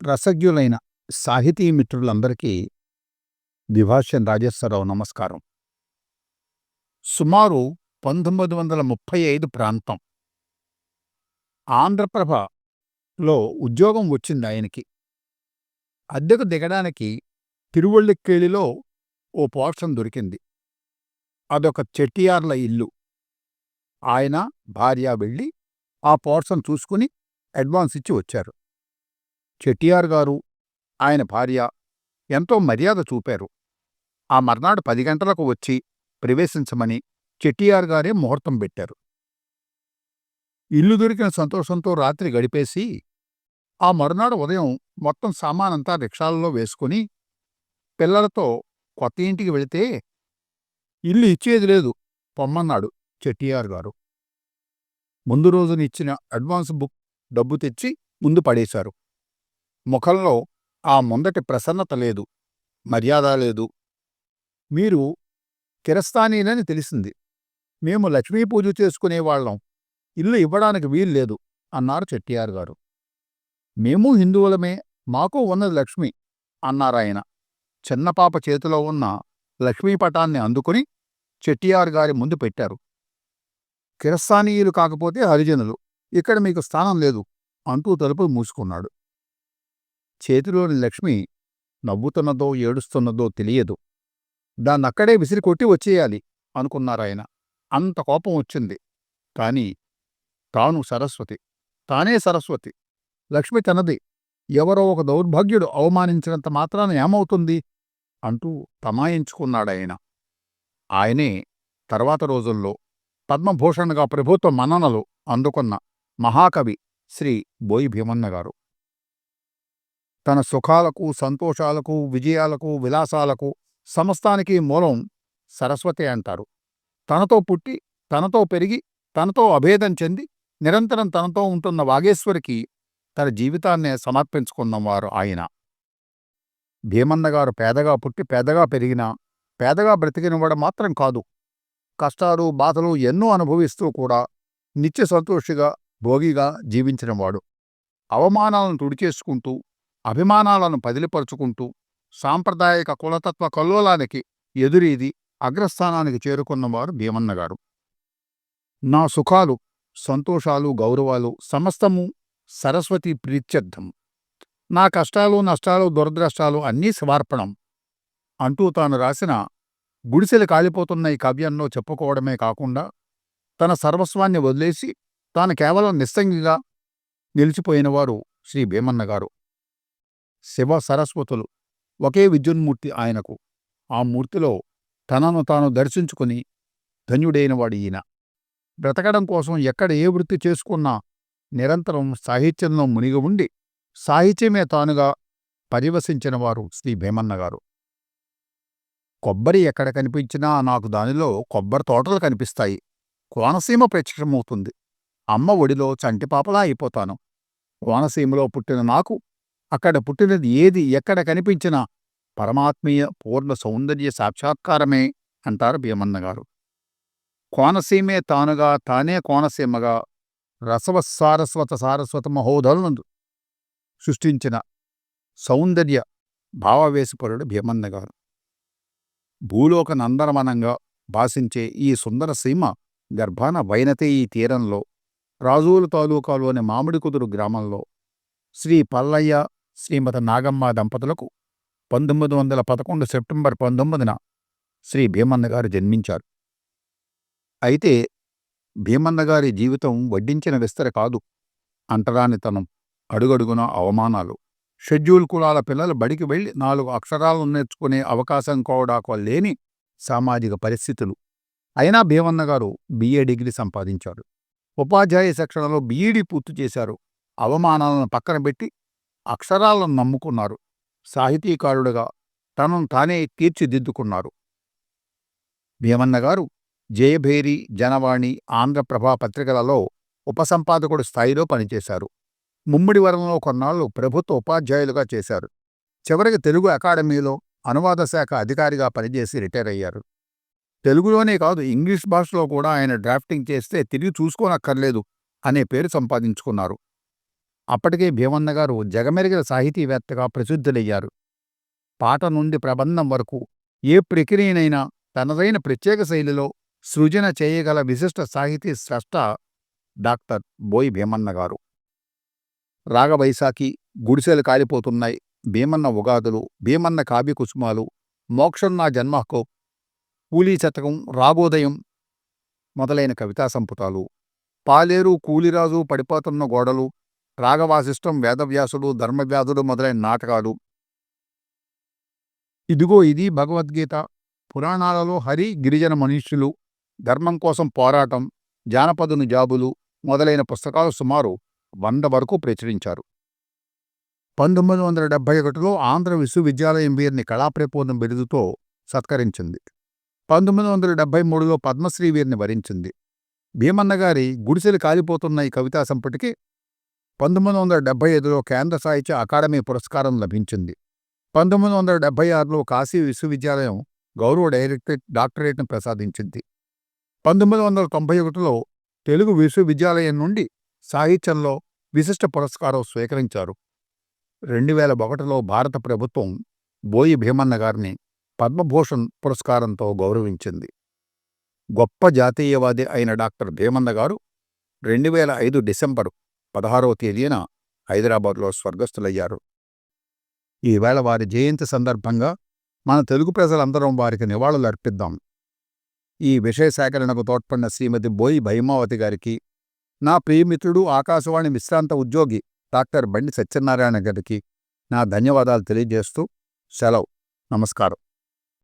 రసజ్ఞులైన సాహితీ మిత్రులందరికీ ద్విభాష్యం రాజేశ్వరరావు నమస్కారం. సుమారు పంతొమ్మిది వందల ముప్పై ఐదు ప్రాంతం. ఆంధ్రప్రభలో ఉద్యోగం వచ్చింది ఆయనకి. అద్దెకు దిగడానికి తిరువళ్ళిక్కేళిలో ఓ పోర్షన్ దొరికింది. అదొక చెట్టియార్ల ఇల్లు. ఆయన భార్య వెళ్ళి ఆ పోర్షన్ చూసుకుని అడ్వాన్స్ ఇచ్చి వచ్చారు. చెట్టియార్ గారు ఆయన భార్య ఎంతో మర్యాద చూపారు. ఆ మర్నాడు పది గంటలకు వచ్చి ప్రవేశించమని చెట్టియార్ గారే ముహూర్తం పెట్టారు. ఇల్లు దొరికిన సంతోషంతో రాత్రి గడిపేసి ఆ మరునాడు ఉదయం మొత్తం సామానంతా రిక్షాలలో వేసుకుని పిల్లలతో కొత్త ఇంటికి వెళితే ఇల్లు ఇచ్చేది లేదు పొమ్మన్నాడు చెట్టియార్ గారు. ముందు రోజున ఇచ్చిన అడ్వాన్స్ బుక్ డబ్బు తెచ్చి ముందు పడేశారు. ముఖంలో ఆ ముందటి ప్రసన్నత లేదు మర్యాద లేదు. మీరు కిరస్తానీనని తెలిసింది. మేము లక్ష్మీ పూజ చేసుకునేవాళ్ళం ఇల్లు ఇవ్వడానికి వీల్లేదు అన్నారు చెట్టియార్ గారు. మేము హిందువులమే మాకు ఉన్నది లక్ష్మి అన్నారాయన చిన్నపాప చేతిలో ఉన్న లక్ష్మీపటాన్ని అందుకుని చెట్టియార్ గారి ముందు పెట్టారు. కిరస్తానీయులు కాకపోతే హరిజనులు ఇక్కడ మీకు స్థానం లేదు అంటూ తలుపు మూసుకున్నాడు. చేతిలోని లక్ష్మి నవ్వుతున్నదో ఏడుస్తున్నదో తెలియదు. దాన్నక్కడే విసిరి కొట్టి వచ్చేయాలి అనుకున్నారాయన. అంత కోపం వచ్చింది. కాని తాను సరస్వతి. తానే సరస్వతి. లక్ష్మి తనది. ఎవరో ఒక దౌర్భాగ్యుడు అవమానించినంత మాత్రాన ఏమవుతుంది? అంటూ తమాయించుకున్నాడాయన. ఆయనే తర్వాత రోజుల్లో పద్మభూషణ్గా ప్రభుత్వ మన్ననలు అందుకున్న మహాకవి శ్రీ బోయి భీమన్న గారు. తన సుఖాలకు సంతోషాలకు విజయాలకు విలాసాలకు సమస్తానికి మూలం సరస్వతి అంటారు. తనతో పుట్టి తనతో పెరిగి తనతో అభేదం చెంది నిరంతరం తనతో ఉంటున్న వాగేశ్వరికి తన జీవితాన్నే సమర్పించుకున్నవారు ఆయన. భీమన్నగారు పేదగా పుట్టి పేదగా పెరిగినా పేదగా బ్రతికినవాడు మాత్రం కాదు. కష్టాలు బాధలు ఎన్నో అనుభవిస్తూ కూడా నిత్య సంతోషిగా భోగిగా జీవించినవాడు అవమానాలను తుడిచేసుకుంటూ అభిమానాలను పదిలిపరుచుకుంటూ సాంప్రదాయక కులతత్వ కల్లోలానికి ఎదురీది అగ్రస్థానానికి చేరుకున్నవారు భీమన్నగారు నా సుఖాలు సంతోషాలు గౌరవాలు సమస్తము సరస్వతి ప్రీత్యర్థం. నా కష్టాలు నష్టాలు దురదృష్టాలు అన్నీ శివార్పణం. అంటూ తాను రాసిన గుడిసెలు కాలిపోతున్న ఈ కావ్యంలో చెప్పుకోవడమే కాకుండా తన సర్వస్వాన్ని వదిలేసి తాను కేవలం నిస్సంగిగా నిలిచిపోయినవారు శ్రీ భీమన్నగారు శివ సరస్వతులు ఒకే విద్యున్మూర్తి ఆయనకు. ఆ మూర్తిలో తనను తాను దర్శించుకుని ధన్యుడైనవాడు ఈయన. బ్రతకడం కోసం ఎక్కడ ఏ వృత్తి చేసుకున్నా నిరంతరం సాహిత్యంలో మునిగి ఉండి సాహిత్యమే తానుగా పరివసించినవారు శ్రీ భీమన్నగారు కొబ్బరి ఎక్కడ కనిపించినా నాకు దానిలో కొబ్బరి తోటలు కనిపిస్తాయి. కోనసీమ ప్రత్యక్షమవుతుంది. అమ్మ ఒడిలో చంటిపాపలా అయిపోతాను. కోనసీమలో పుట్టిన నాకు అక్కడ పుట్టినది ఏది ఎక్కడ కనిపించినా పరమాత్మీయ పూర్ణ సౌందర్య సాక్షాత్కారమే అంటారు భీమన్నగారు కోనసీమే తానుగా తానే కోనసీమగా రసవ సారస్వత సారస్వత మహోదరునందు సృష్టించిన సౌందర్య భావవేశపరుడు భీమన్నగారు భూలోక నందనమనంగా భాషించే ఈ సుందర సీమ గర్భాన ఈ తీరంలో రాజూలు తాలూకాలోని మామిడికుదురు గ్రామంలో శ్రీ పల్లయ్య శ్రీమతి నాగమ్మ దంపతులకు పంతొమ్మిది వందల పదకొండు సెప్టెంబర్ పంతొమ్మిదిన శ్రీ భీమన్నగారు జన్మించారు. అయితే భీమన్నగారి జీవితం వడ్డించిన విస్తర కాదు. అంటరానితనం అడుగడుగున అవమానాలు షెడ్యూల్ కులాల పిల్లలు బడికి వెళ్ళి నాలుగు అక్షరాలను నేర్చుకునే అవకాశం కూడా లేని సామాజిక పరిస్థితులు. అయినా భీమన్నగారు బిఏ డిగ్రీ సంపాదించారు. ఉపాధ్యాయ శిక్షణలో బీఈడీ పూర్తి చేశారు. అవమానాలను పక్కన పెట్టి అక్షరాలను నమ్ముకున్నారు. సాహితీకారుడుగా తనను తానే తీర్చిదిద్దుకున్నారు. భీమన్నగారు జయభేరి జనవాణి ఆంధ్రప్రభ పత్రికలలో ఉపసంపాదకుడు స్థాయిలో పనిచేశారు. ముమ్మిడి వరంలో కొన్నాళ్ళు ప్రభుత్వ ఉపాధ్యాయులుగా చేశారు. చివరికి తెలుగు అకాడమీలో అనువాద శాఖ అధికారిగా పనిచేసి రిటైర్ అయ్యారు. తెలుగులోనే కాదు ఇంగ్లీష్ భాషలో కూడా ఆయన డ్రాఫ్టింగ్ చేస్తే తిరిగి చూసుకోనక్కర్లేదు అనే పేరు సంపాదించుకున్నారు. అప్పటికే భీమన్న గారు జగమెరిగిన సాహితీవేత్తగా ప్రసిద్ధులయ్యారు. పాట నుండి ప్రబంధం వరకు ఏ ప్రక్రియనైనా తనదైన ప్రత్యేక శైలిలో సృజన చేయగల విశిష్ట సాహితీ స్రష్ట డాక్టర్ బోయి భీమన్న గారు. రాగవైశాఖి గుడిసెలు కాలిపోతున్నాయి. భీమన్న ఉగాదులు భీమన్న కావ్య మోక్షం నా జన్మహకో కూలీ శతకం రాగోదయం మొదలైన కవితా సంపుటాలు పాలేరు కూలిరాజు పడిపోతున్న గోడలు రాగవాసిష్టం వేదవ్యాసుడు ధర్మవ్యాధుడు మొదలైన నాటకాలు. ఇదిగో ఇది భగవద్గీత. పురాణాలలో హరి గిరిజన మనుష్యులు ధర్మం కోసం పోరాటం జానపదుని జాబులు మొదలైన పుస్తకాలు సుమారు వంద వరకు ప్రచురించారు. పంతొమ్మిది వందల డెబ్బై ఒకటిలో ఆంధ్ర విశ్వవిద్యాలయం వీరిని కళాప్రపూర్ణం బిరుదుతో సత్కరించింది. పంతొమ్మిది వందల డెబ్బై మూడులో పద్మశ్రీ వీరిని వరించింది. భీమన్న గారి గుడిసెలు కాలిపోతున్న ఈ కవితా సంపుటికి పంతొమ్మిది వందల డెబ్బై ఐదులో కేంద్ర సాహిత్య అకాడమీ పురస్కారం లభించింది. పంతొమ్మిది వందల డెబ్బై ఆరులో కాశీ విశ్వవిద్యాలయం గౌరవ డైరెక్టరేట్ డాక్టరేట్ను ప్రసాదించింది. పంతొమ్మిది వందల తొంభై ఒకటిలో తెలుగు విశ్వవిద్యాలయం నుండి సాహిత్యంలో విశిష్ట పురస్కారం స్వీకరించారు. రెండు వేల ఒకటిలో భారత ప్రభుత్వం బోయి భీమన్న గారిని పద్మభూషణ్ పురస్కారంతో గౌరవించింది. గొప్ప జాతీయవాది అయిన డాక్టర్ భీమన్న గారు రెండు వేల ఐదు డిసెంబరు పదహారవ తేదీన హైదరాబాద్లో స్వర్గస్థులయ్యారు. ఈవేళ వారి జయంతి సందర్భంగా మన తెలుగు ప్రజలందరం వారికి నివాళులు అర్పిద్దాం. ఈ విషయ సేకరణకు తోడ్పడిన శ్రీమతి బోయి భైమావతి గారికి నా ప్రియమిత్రుడు ఆకాశవాణి విశ్రాంత ఉద్యోగి డాక్టర్ బండి సత్యనారాయణ గారికి నా ధన్యవాదాలు తెలియజేస్తూ సెలవు. నమస్కారం.